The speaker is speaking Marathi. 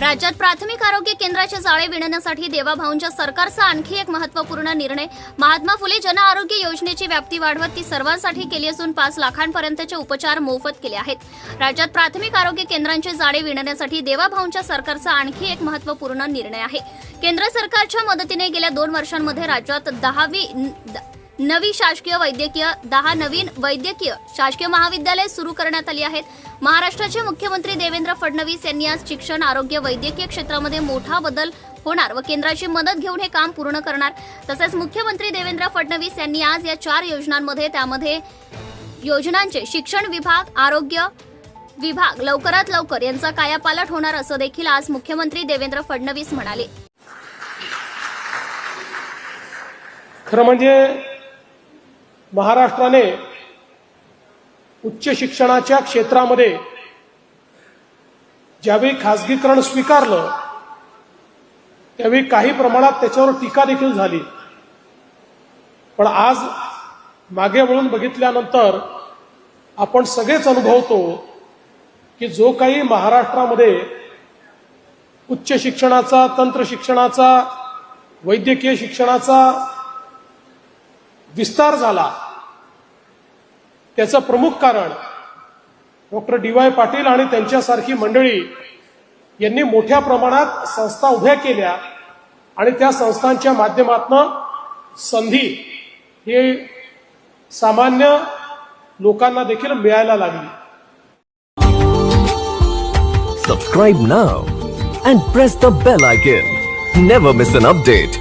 राज्यात प्राथमिक आरोग्य केंद्राचे जाळे विणण्यासाठी देवाभाऊंच्या सरकारचा आणखी एक महत्त्वपूर्ण निर्णय. महात्मा फुले जन आरोग्य योजनेची व्याप्ती वाढवत ती सर्वांसाठी केली असून पाच लाखांपर्यंतचे उपचार मोफत केले आहेत. राज्यात प्राथमिक आरोग्य केंद्रांचे जाळे विणण्यासाठी देवाभाऊंच्या सरकारचा आणखी एक महत्त्वपूर्ण निर्णय आहे. केंद्र सरकारच्या मदतीने गेल्या दोन वर्षांमध्ये राज्यात दहावी द- नवी शासकीय वैद्यकीय दहा नवीन वैद्यकीय शासकीय महाविद्यालय सुरू करण्यात आली आहेत. महाराष्ट्राचे मुख्यमंत्री देवेंद्र फडणवीस यांनी आज शिक्षण आरोग्य वैद्यकीय क्षेत्रामध्ये मोठा बदल होणार व केंद्राची मदत घेऊन हे काम पूर्ण करणार. तसेच मुख्यमंत्री देवेंद्र फडणवीस यांनी आज या चार योजनांमध्ये त्यामध्ये योजनांचे शिक्षण विभाग आरोग्य विभाग लवकरात लवकर यांचा कायापालट होणार असं देखील आज मुख्यमंत्री देवेंद्र फडणवीस म्हणाले. खरं म्हणजे महाराष्ट्राने उच्च शिक्षणाच्या क्षेत्रामध्ये ज्यावेळी खासगीकरण स्वीकारलं त्यावेळी काही प्रमाणात त्याच्यावर टीका देखील झाली. पण आज मागे वळून बघितल्यानंतर आपण सगळेच अनुभवतो की जो काही महाराष्ट्रामध्ये उच्च शिक्षणाचा तंत्र शिक्षणाचा वैद्यकीय शिक्षणाचा विस्तार झाला त्याचं प्रमुख कारण डॉक्टर डी वाय पाटील आणि त्यांच्यासारखी मंडळी यांनी मोठ्या प्रमाणात संस्था उभ्या केल्या आणि त्या संस्थांच्या माध्यमातून संधी हे सामान्य लोकांना देखील मिळायला लागली. Subscribe now and press the bell icon never miss an update